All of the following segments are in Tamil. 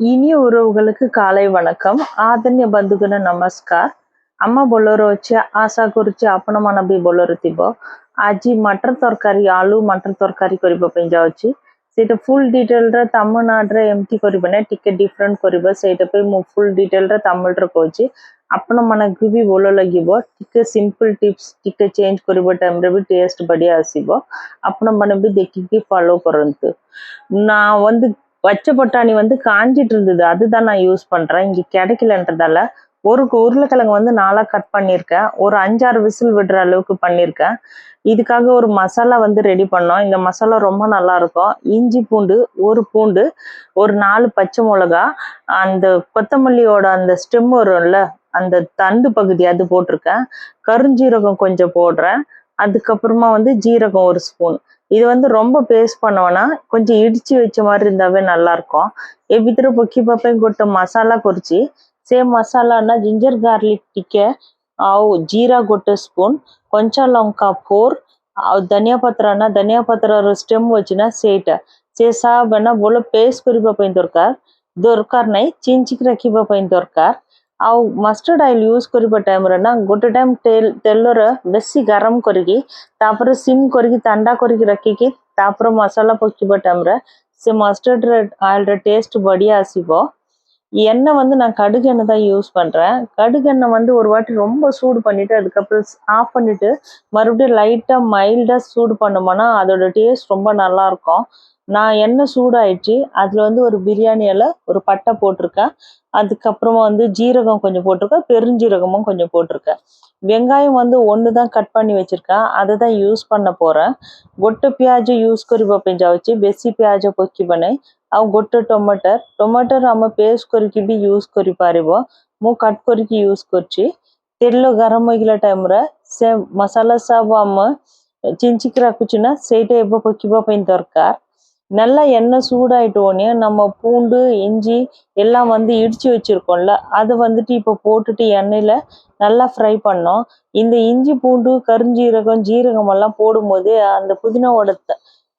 இனி உறவுகளுக்கு காலை வணக்கம் ಆದನ್ಯ ಬಂಧುಗಣ ನಮಸ್ಕಾರ ಅಮ್ಮ ಬೊಲೋರೋಚೆ ಆಶಾ କରୁଛି ଆପଣମାନେ ବି ବୋଲୋର ଥିବ ଆଜି ମଟର ତରକାରୀ ଆଳୁ ମଟର ତରକାରୀ କରିବା ପାଇଁ ଯାଉଛି ସେଇଟା ଫୁଲ୍ ଡିଟେଲରେ ତାମିଲନାଡ଼ରେ ଏମିତି କରିବେ ନା ଟିକେ ଡିଫରେଣ୍ଟ କରିବେ ସେଇଟା ପାଇଁ ମୁଁ ଫୁଲ୍ ଡିଟେଲରେ ତାମିଲରେ କହୁଛି ଆପଣମାନଙ୍କୁ ବି ଭଲ ଲାଗିବ ଟିକେ ସିମ୍ପଲ୍ ଟିପ୍ସ ଟିକେ ଚେଞ୍ଜ କରିବା ଟାଇମ୍ରେ ବି ଟେଷ୍ଟ ବଢ଼ିଆ ଆସିବ ଆପଣମାନେ ବି ଦେଖିକି ଫଲୋ କରନ୍ତୁ ନା ಒಂದು பச்சை பட்டாணி வந்து காஞ்சிட்டு இருந்தது அதுதான் நான் யூஸ் பண்றேன். இங்க கிடைக்கலன்றதால ஒரு உருளைக்கிழங்கு வந்து நாலா கட் பண்ணியிருக்கேன். ஒரு அஞ்சாறு விசில் விடுற அளவுக்கு பண்ணியிருக்கேன். இதுக்காக ஒரு மசாலா வந்து ரெடி பண்ணோம். இந்த மசாலா ரொம்ப நல்லா இருக்கும் இஞ்சி பூண்டு ஒரு பூண்டு ஒரு நாலு பச்சை மிளகா அந்த கொத்தமல்லியோட அந்த ஸ்டெம் வரும்ல அந்த தண்டு பகுதி அது போட்டிருக்கேன். கருஞ்சீரகம் கொஞ்சம் போடுறேன். அதுக்கப்புறமா வந்து ஜீரகம் ஒரு ஸ்பூன் இது வந்து ரொம்ப பேஸ்ட் பண்ணுவேன்னா கொஞ்சம் இடிச்சு வச்ச மாதிரி இருந்தாவே நல்லா இருக்கும் ଏ ଭିତରେ ପକେଇ ପାଇଁ ଗୋଟେ ମସଲା କରୁଛି ସେ ମସଲା ନା ଜିଞ୍ଜର ଗାର୍ଲିକ ଟିକେ ଆଉ ଜିରା ଗୋଟେ ସ୍ପୁନ କଞ୍ଚା ଲଙ୍କା ଫୋର ଆଉ ଧନିଆ ପତ୍ର ନା ଧନିଆ ପତ୍ରର ଷ୍ଟେମ୍ ଅଛି ନା ସେଇଟା ସେ ସବୁ ନା ଭଲ ପେଷ୍ଟ କରିବା ପାଇଁ ଦରକାର ଦରକାର ନାହିଁ ଚିଞ୍ଚିକି ରଖିବା ପାଇଁ ଦରକାର ଆଉ ମଷ୍ଟର୍ଡ ଅଏଲ ୟୁଜ୍ କରିବା ଟାଇମରେ ନା ଗୋଟେ ଟାଇମ୍ ତେଲରେ ବେଶୀ ଗରମ କରିକି ତାପରେ ସିମ୍ କରିକି ଥଣ୍ଡା କରିକି ରଖିକି ତାପରେ ମସଲା ପକେଇବା ଟାଇମରେ ସେ மஸ்டர்ட் ஆயிலோட டேஸ்ட் படியா ஆசிப்போ எண்ணெய் வந்து நான் கடுகு எண்ணெய் தான் யூஸ் பண்றேன் கடுகு எண்ணெய் வந்து ஒரு வாட்டி ரொம்ப சூடு பண்ணிட்டு அதுக்கப்புறம் ஆஃப் பண்ணிட்டு மறுபடியும் லைட்டா மைல்டா சூடு பண்ணோம்னா அதோட டேஸ்ட் ரொம்ப நல்லா இருக்கும் நான் எண்ணெய் சூடாயிடுச்சு அதுல வந்து ஒரு பிரியாணி இலை ஒரு பட்டை போட்டிருக்கேன் அதுக்கப்புறமா வந்து ஜீரகம் கொஞ்சம் போட்டிருக்கேன் பெருஞ்சீரகமும் கொஞ்சம் போட்டிருக்கேன் வெங்காயம் வந்து ஒன்று தான் கட் பண்ணி வச்சிருக்கேன் அதை தான் யூஸ் பண்ண போறேன் ଗୋଟେ ପିଆଜ ୟୁଜ୍ କରିବା ପାଇଁ ଯାଉଛି ବେଶୀ ପିଆଜ ପକିବ ନାହିଁ ଆଉ ଗୋଟେ ଟମାଟର ଟମାଟର ଆମେ ପେଷ୍ଟ କରିକି ବି ୟୁଜ୍ କରିପାରିବ ମୁଁ କଟ୍ କରିକି ୟୁଜ୍ କରୁଛି ତେଲ ଗରମ ହେଇଗଲା ଟାଇମରେ ସେ ମସଲା ସବୁ ଆମେ ଚିଞ୍ଚିକି ରଖୁଛୁ ନା ସେଇଟା ଏବେ ପକିବା ପାଇଁ ଦରକାର நல்லா எண்ணெய் சூடாயிட்ட உடனே நம்ம பூண்டு இஞ்சி எல்லாம் வந்து இடிச்சு வச்சிருக்கோம்ல அது வந்துட்டு இப்போ போட்டுட்டு எண்ணெயில் நல்லா ஃப்ரை பண்ணோம். இந்த இஞ்சி பூண்டு கருஞ்சீரகம் ஜீரகம் எல்லாம் போடும்போது அந்த புதினாவோட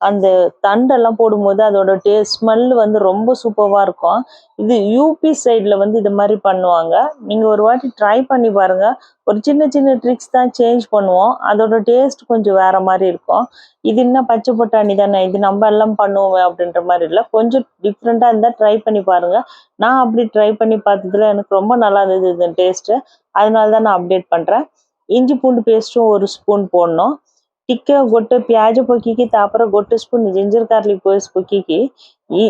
அந்த தண்டெல்லாம் போடும்போது அதோட டேஸ்ட் ஸ்மெல் வந்து ரொம்ப சூப்பராக இருக்கும். இது யூபி சைடில் வந்து இது மாதிரி பண்ணுவாங்க. நீங்கள் ஒரு வாட்டி ட்ரை பண்ணி பாருங்கள் ஒரு சின்ன சின்ன ட்ரிக்ஸ் தான் சேஞ்ச் பண்ணுவோம். அதோட டேஸ்ட் கொஞ்சம் வேறு மாதிரி இருக்கும். இது என்ன பச்சை பொட்டாணி தானே? இது நம்ம எல்லாம் பண்ணுவோம் அப்படின்ற மாதிரி இல்லை. கொஞ்சம் டிஃப்ரெண்ட்டாக இருந்தால் ட்ரை பண்ணி பாருங்கள் நான் அப்படி ட்ரை பண்ணி பார்த்ததுல எனக்கு ரொம்ப நல்லா இருந்தது இந்த டேஸ்ட்டு அதனால தான் நான் அப்டேட் பண்ணுறேன் இஞ்சி பூண்டு பேஸ்ட்டும் ஒரு ஸ்பூன் போடணும். ଟିକେ ଗୋଟେ ପିଆଜ ପକେଇକି ତାପରେ ଗୋଟେ ସ୍ପୁନ୍ ଜିଞ୍ଜର ଗାର୍ଲିକ ପେଷ୍ଟ ପକେଇକି ଇ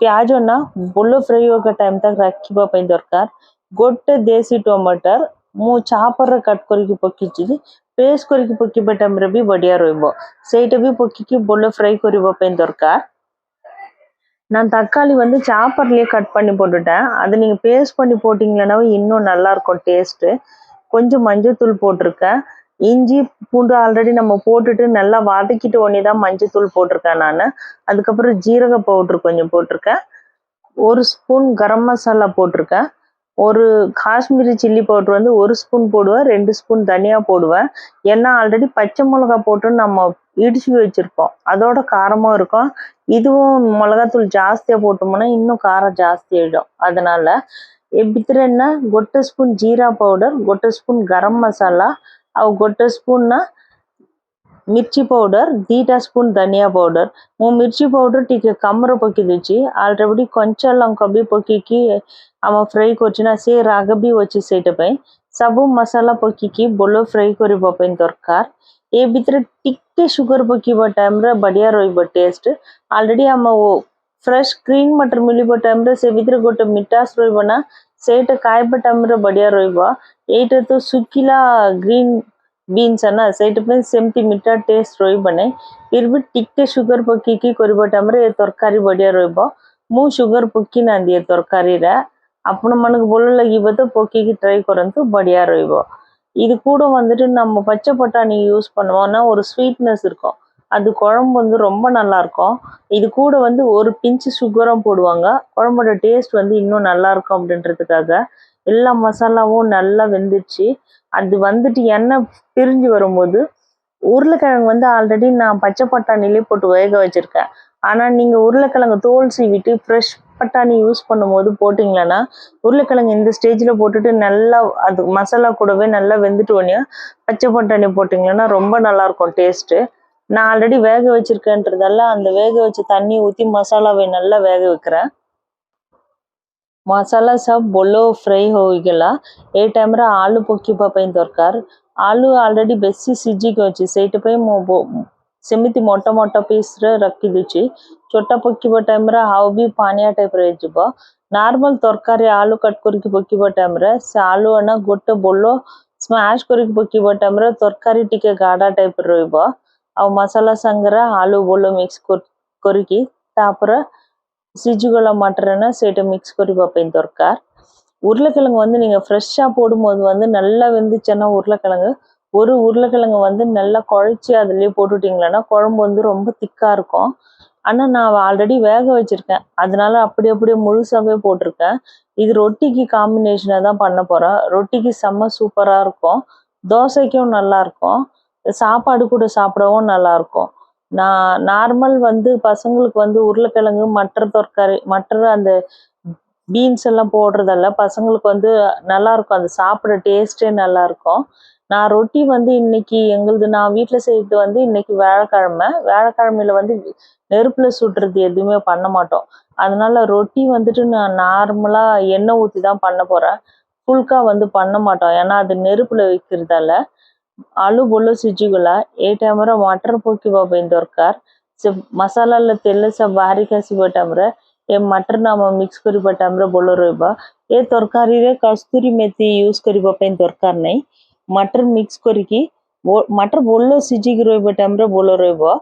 ପିଆଜ ନା ଭଲ ଫ୍ରାଇ ହେବା ଟାଇମ୍ ତକ ରଖିବା ପାଇଁ ଦରକାର ଗୋଟେ ଦେଶୀ ଟମାଟର ମୁଁ ଚାପରେ କଟ୍ କରିକି ପକେଇଛି ପେଷ୍ଟ କରିକି ପକେଇବା ଟାଇମ୍ରେ ବି ବଢ଼ିଆ ରହିବ ସେଇଟା ବି ପକେଇକି ଭଲ ଫ୍ରାଇ କରିବା ପାଇଁ ଦରକାର நான் தக்காளி வந்து சாப்பர்லயே கட் பண்ணி போட்டுட்டேன் அது நீங்க பேஸ்ட் பண்ணி போட்டீங்கன்னா இன்னும் நல்லா இருக்கும் டேஸ்ட் கொஞ்சம் மஞ்சத்தூள் போட்டிருக்கேன் இஞ்சி பூண்டு ஆல்ரெடி நம்ம போட்டுட்டு நல்லா வதக்கிட்டு ஒன்னே தான் மஞ்சத்தூள் போட்டிருக்கேன் நான். அதுக்கப்புறம் ஜீரக பவுட்ரு கொஞ்சம் போட்டிருக்கேன். ஒரு ஸ்பூன் கரம் மசாலா போட்டிருக்கேன். ஒரு காஷ்மீரி சில்லி பவுட்ரு வந்து ஒரு ஸ்பூன் போடுவேன் ரெண்டு ஸ்பூன் தனியாக போடுவேன். ஏன்னா ஆல்ரெடி பச்சை மிளகா போட்டு நம்ம இடிச்சு வச்சிருப்போம். அதோட காரமும் இருக்கும். இதுவும் மிளகாத்தூள் ஜாஸ்தியாக போட்டோம்னா இன்னும் காரம் ஜாஸ்தி ஆகிடும் அதனால் எப்படி என்ன கொட்டை ஸ்பூன் ஜீரா பவுடர் கொட்டை ஸ்பூன் கரம் மசாலா ଆଉ ଗୋଟେ ସ୍ପୁନ୍ ନା ମିର୍ଚି ପାଉଡର ଦିଟା ସ୍ପୁନ୍ ଧନିଆ ପାଉଡର ମୁଁ ମିର୍ଚି ପାଉଡର ଟିକେ କମରେ ପକେଇ ଦେଇଛି ଅଲରେଡି କଞ୍ଚା ଲଙ୍କା ବି ପକେଇକି ଆମ ଫ୍ରାଇ କରୁଛି ନା ସେ ରାଗ ବି ଅଛି ସେଇଟା ପାଇଁ ସବୁ ମସଲା ପକେଇକି ଭଲ ଫ୍ରାଇ କରିବା ପାଇଁ ଦରକାର ଏ ଭିତରେ ଟିକେ ସୁଗର ପକେଇବା ଟାଇମ୍ରେ ବଢିଆ ରହିବ ଟେଷ୍ଟ ଅଲରେଡି ଆମ ଫ୍ରେଶ୍ ଗ୍ରୀନ୍ ମଟର ମିଳିବ ଟାଇମ୍ରେ ସେ ଭିତରେ ଗୋଟେ ମିଠାସ ରହିବ ନା ସେଇଟା ଖାଇବା ଟାଇମ୍ରେ ବଢିଆ ରହିବ ଏଇଟା ତ ଶୁଖିଲା ଗ୍ରୀନ୍ ବିନ୍ସ ନା ସେଇଟା ପାଇଁ ସେମିତି ମିଠା ଟେଷ୍ଟ ରହିବ ନାହିଁ ଫିର୍ ବି ଟିକେ ସୁଗର ପକେଇକି କରିବା ଟାଇମ୍ରେ ଏ ତରକାରୀ ବଢିଆ ରହିବ ମୁଁ ସୁଗର ପକେଇ ନାହାନ୍ତି ଏ ତରକାରୀରେ ଆପଣମାନଙ୍କୁ ଭଲ ଲାଗିବ ତ ପକେଇକି ட்ரை କରନ୍ତୁ ବଢିଆ ରହିବ இது கூட வந்துட்டு நம்ம பச்சை பட்டாணி யூஸ் பண்ணுவோம்னா ஒரு ஸ்வீட்னஸ் இருக்கும் அது குழம்பு வந்து ரொம்ப நல்லா இருக்கும் இது கூட வந்து ஒரு பிஞ்சு சுகரும் போடுவாங்க. குழம்போட டேஸ்ட் வந்து இன்னும் நல்லா இருக்கும் அப்படின்றதுக்காக எல்லா மசாலாவும் நல்லா வெந்துச்சு அது வந்துட்டு எண்ணெய் பிரிஞ்சு வரும்போது உருளைக்கிழங்கு வந்து ஆல்ரெடி நான் பச்சை பட்டாணிலே போட்டு வேக வச்சிருக்கேன். ஆனால் நீங்கள் உருளைக்கிழங்கு தோல் சீவிட்டு ஃப்ரெஷ் பட்டாணி யூஸ் பண்ணும்போது போட்டிங்களன்னா உருளைக்கிழங்கு இந்த ஸ்டேஜில் போட்டுட்டு நல்லா அது மசாலா கூடவே நல்லா வெந்துட்டு உடனே பச்சை பட்டாணி போட்டிங்கன்னா ரொம்ப நல்லாயிருக்கும் டேஸ்ட்டு நான் ஆல்ரெடி வேக வச்சிருக்கேன்றதால அந்த வேக வச்ச தண்ணி ஊற்றி மசாலாவை நல்லா வேக வைக்கிறேன் ମସଲା ସବୁ ବୋଲ ଫ୍ରାଏ ହୋଇଗଲା ଏଇ ଟାଇମ୍ରେ ଆଳୁ ପକାଇବା ପାଇଁ ଦରକାର ଆଳୁ ଅଲରେଡ଼ି ବେଶୀ ସିଝିକି ଅଛି ସେଇଥିପାଇଁ ମୁଁ ବୋ- ସେମିତି ମୋଟା ମୋଟା ପିସ୍ରେ ରଖିଦେଉଛି ଛୋଟ ପକାଇବା ଟାଇମ୍ରେ ଆଉ ବି ପାଣିଆ ଟାଇପ୍ର ହେଇଯିବ ନର୍ମାଲ ତରକାରୀ ଆଳୁ କଟ୍ କରିକି ପକାଇବା ଟାଇମ୍ରେ ସେ ଆଳୁ ନା ଗୋଟେ ବୋଲ ସ୍ମାସ୍ କରିକି ପକାଇବା ଟାଇମ୍ରେ ତରକାରୀ ଟିକେ ଗାଢ଼ା ଟାଇପ୍ର ରହିବ ଆଉ ମସଲା ସାଙ୍ଗରେ ଆଳୁ ବୋଲ ମିକ୍ସ କରିକି ତାପରେ சிஜுகோலா மட்டர்னா ସେଇଟା மிக்ஸ் କରିବା ପାଇଁ ଦରକାର உருளைக்கிழங்கு வந்து நீங்கள் ஃப்ரெஷ்ஷாக போடும்போது வந்து நல்லா வெந்துச்சுன்னா உருளைக்கிழங்கு ஒரு உருளைக்கிழங்கு வந்து நல்லா குழச்சி அதுலேயே போட்டுட்டிங்களன்னா குழம்பு வந்து ரொம்ப திக்காக இருக்கும் ஆனால் நான் ஆல்ரெடி வேக வச்சுருக்கேன் அதனால அப்படி அப்படியே முழுசாகவே போட்டிருக்கேன் இது ரொட்டிக்கு காம்பினேஷனாக தான் பண்ண போகிறேன் ரொட்டிக்கு செம்ம சூப்பராக இருக்கும் தோசைக்கும் நல்லா இருக்கும் சாப்பாடு கூட சாப்பிடவும் நல்லாயிருக்கும். நான் நார்மல் வந்து பசங்களுக்கு வந்து உருளைக்கிழங்கு மட்டர் தொற்கரை மற்ற அந்த பீன்ஸ் எல்லாம் போடுறதல்ல பசங்களுக்கு வந்து நல்லா இருக்கும் அது சாப்பிட டேஸ்டே நல்லாயிருக்கும். நான் ரொட்டி வந்து இன்னைக்கு எங்களுது நான் வீட்டில் செய்யறது வந்து இன்னைக்கு வியாழக்கிழமை வியாழக்கிழமையில வந்து நெருப்பில் சுடுறது எதுவுமே பண்ண மாட்டோம். அதனால ரொட்டி வந்துட்டு நான் நார்மலாக எண்ணெய் ஊற்றி தான் பண்ண போகிறேன் ஃபுல்கா வந்து பண்ண மாட்டோம். ஏன்னா அது நெருப்பில் வைக்கிறதால. ଆଳୁ ବୋଲ ସିଝିଗଲା ଏଇ ଟାଇମ୍ରେ ମଟର ପକାଇବା ପାଇଁ ଦରକାର ସେ ମସଲାର ତେଲ ସବୁ ବାହାରିକି ଆସିବା ଟାଇମ୍ରେ ଏ ମଟର ଆମ ମିକ୍ସ କରିବା ଟାଇମ୍ରେ ଭଲ ରହିବ ଏ ତରକାରୀରେ କସ୍ତୁରୀ ମେଥି ୟୁଜ୍ କରିବା ପାଇଁ ଦରକାର ନାହିଁ மட்டர் மிக்ஸ் କରିକି மட்டர் பொல்ல சிஜிக்கு ରହିବା டைம்ல பொல்ல ରହିବ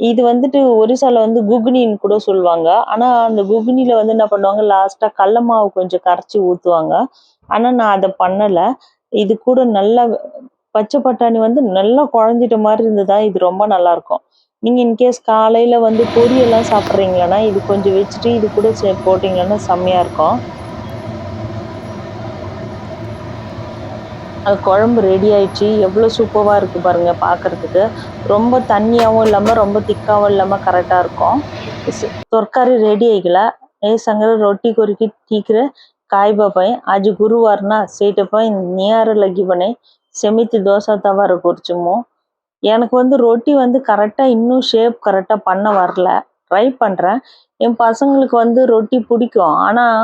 இது வந்துட்டு ஒரிசால வந்து குகுனின்னு கூட சொல்லுவாங்க ஆனா அந்த குகுனில வந்து என்ன பண்ணுவாங்க லாஸ்டா கடல மாவு கொஞ்சம் கரைச்சி ஊத்துவாங்க ஆனா நான் அதை பண்ணல இது கூட நல்லா பச்சை பட்டாணி வந்து நல்லா குழஞ்சிட்ட மாதிரி இருந்ததா? இது ரொம்ப நல்லா இருக்கும் நீங்கள் இன்கேஸ் காலையில் வந்து பொரியெல்லாம் சாப்பிட்றீங்களன்னா இது கொஞ்சம் வச்சுட்டு இது கூட போட்டிங்கன்னா செம்மையாக இருக்கும். அது குழம்பு ரெடி ஆயிடுச்சு. எவ்வளோ சூப்பராக இருக்கு பாருங்க பார்க்கறதுக்கு ரொம்ப தண்ணியாகவும் இல்லாமல் ரொம்ப திக்காகவும் இல்லாமல் கரெக்டாக இருக்கும். தொர்க்காரி ரெடி ஆகிக்கல ఏ ரொட்டி கொறுக்கி కొరికి காய் பாப்பேன் పై ఆజ్ గురువార్న సేటపై నియార లగ్గి బనే செமித்து தோசை தவா குறிச்சுமோ எனக்கு வந்து ரொட்டி வந்து கரெக்டாக இன்னும் ஷேப் கரெக்டாக பண்ண வரல. ட்ரை பண்ணுறேன் என் பசங்களுக்கு வந்து ரொட்டி பிடிக்கும். ஆனால்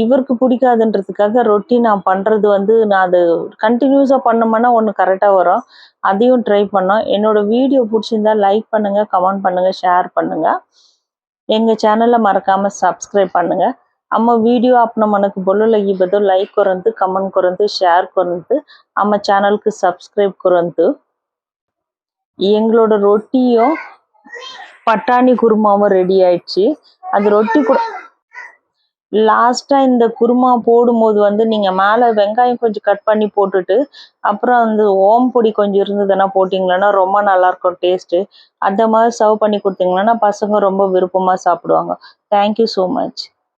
இவருக்கு பிடிக்காதுன்றதுக்காக ரொட்டி நான் பண்ணுறது வந்து நான் அது கண்டினியூஸாக பண்ணோம்னா ஒன்று கரெக்டாக வரும். அதையும் ட்ரை பண்ணோம். என்னோடய வீடியோ பிடிச்சிருந்தா லைக் பண்ணுங்கள் கமெண்ட் பண்ணுங்கள் ஷேர் பண்ணுங்கள் எங்கள் சேனலை மறக்காமல் சப்ஸ்கிரைப் பண்ணுங்கள் అమ్మ வீடியோ ఆప్న மனக்கு బొల్లుల ఈ బదో లైక్ కొరంతు కమెంట్ ஷேர் கொரந்து நம்ம சேனலுக்கு சப்ஸ்கிரைப் கொரந்து எங்களோட ரொட்டியும் பட்டாணி குருமாவும் ரெடி ஆயிடுச்சு. அது ரொட்டி கூட லாஸ்டா இந்த குருமா போடும்போது வந்து நீங்க மேல வெங்காயம் கொஞ்சம் கட் பண்ணி போட்டுட்டு அப்புறம் அந்த ஓம் பொடி கொஞ்சம் இருந்ததுன்னா போட்டிங்களன்னா ரொம்ப நல்லா இருக்கும் டேஸ்ட்டு அந்த மாதிரி சர்வ் பண்ணி கொடுத்தீங்கன்னா பசங்க ரொம்ப விருப்பமா சாப்பிடுவாங்க. Thank you so much